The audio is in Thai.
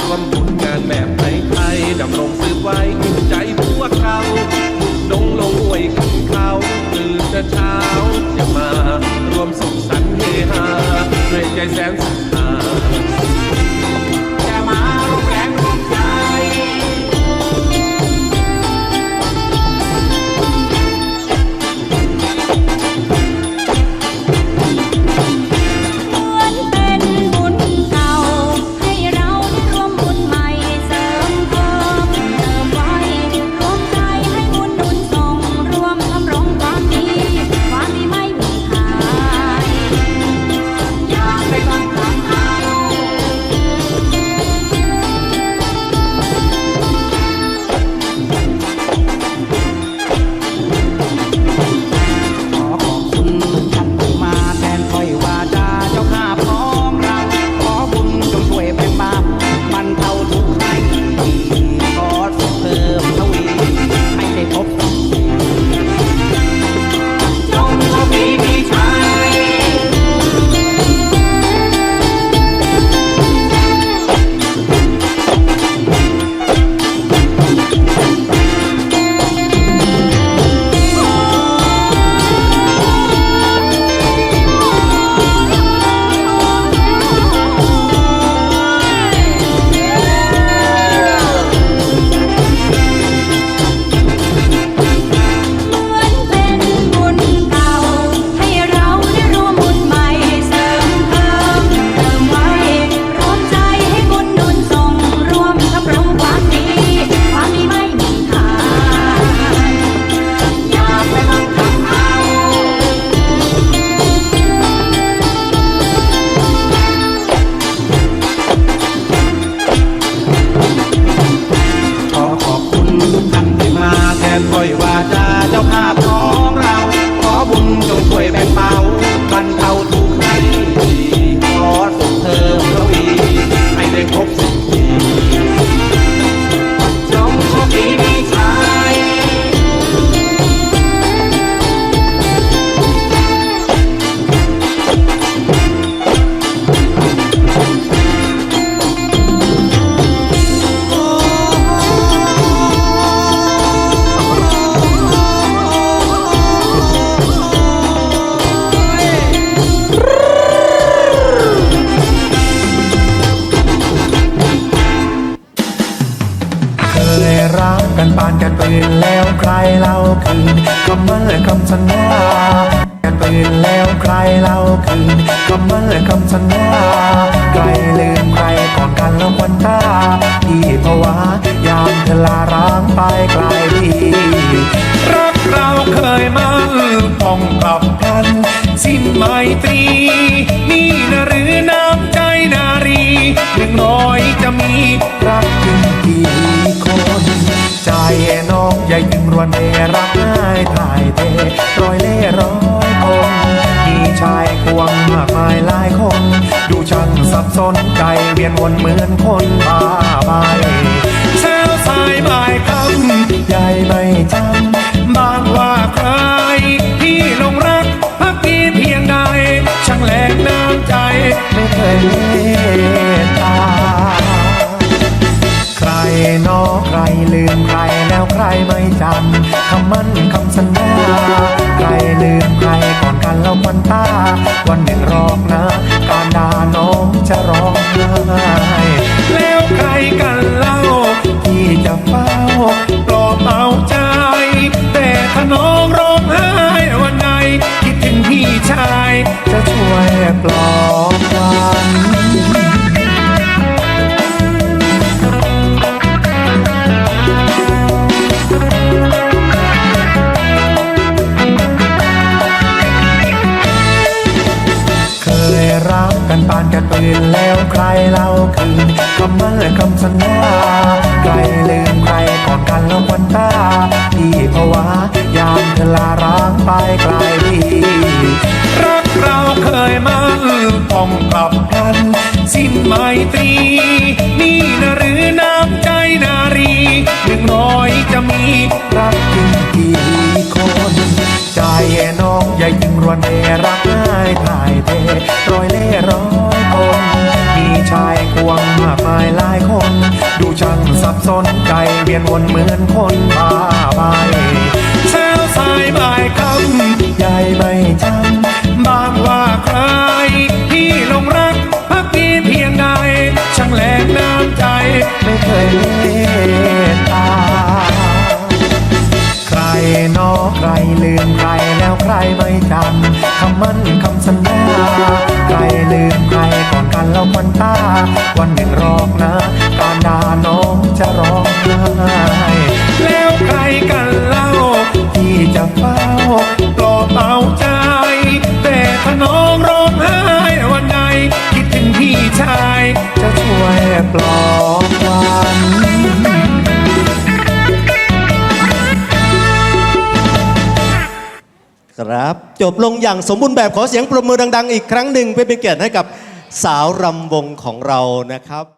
รวมผลงานแบบไทยๆดำรงสืบไว้คู่ใจพวกเราดงลงอวยขึ้นเขาตื่นแต่เช้าจะมา รวมสุขสันต์เฮฮาด้วยใจแสนสุข คยรักกันปานกันปืนแล้วใครเล่าคืนก็เมื่อคำสัญญากันปืนแล้วใครเล่าคืนก็เมื่อคำสัญญาใครลืมใครก่อนกันแล้วควันตาที่ภาวะยามเธอลาร้างไปไกลรักเราเคยมั่นป้องกลับกันสิ้นไมตรีนี่นะหรือน้ำใจนารีหนึ่งร้อยจะมีรัก ใหญ่จึงรวนเรรักง่ายถ่ายเทรอยเล่ร้อยคน มีชายควงมากมายหลายคน ดูช่างสับสนใจเวียนวนเหมือนคนบ้าใบเช้าสายบ่ายค่ำใหญ่ไม่จำบางว่าใครที่ลงรักพักดีเพียงใดช่างแหลงน้ำใจไม่เคยเมตตาใครนอใครลืมใคร แล้วใครไม่จำคำมั่นคำสัญญา ใครลืมใครก่อนกันแล้วควันตาวันหนึ่ง ปานกันปืนแล้วใครเล่าคืนคำมั่นและคำสัญญาใครลืมใครก่อนกันแล้วควันตาที่ภาวะยามเธอลาร้างไปไกลที่รักเราเคยมันต้องกลับกันสิ้นไมตรี นี่นะหรือน้ำใจนารีหนึ่งร้อยจะมีรักจริงกี่คนใจน้องใหญ่จึงรวนเรรักง่ายถ่ายเทรอยเล่ร้อยากมายหลายคน ดูช่างสับสนใจเวียนวนเหมือนคนบ้าใบเช้าสายบ่ายค่ำใหญ่ไม่จำบางว่าใครที่ลงรักพักดีเพียงใดช่างแหลงน้ำใจไม่เคยเมตตาใครนอใครลืมใครแล้วใครไม่จำ คำมั่นคำสัญญา ใครลืมใครก่อนกันแล้ววันตา วันหนึ่งรอกนะการดาน้องจะร้องไห้แล้วใครกันเล่าที่จะฟ้า จบลงอย่างสมบูรณ์แบบขอเสียงปรบมือดัง ๆ อีกครั้งหนึ่งเพื่อเป็นเกียรติให้กับสาวรำวงของเรานะครับ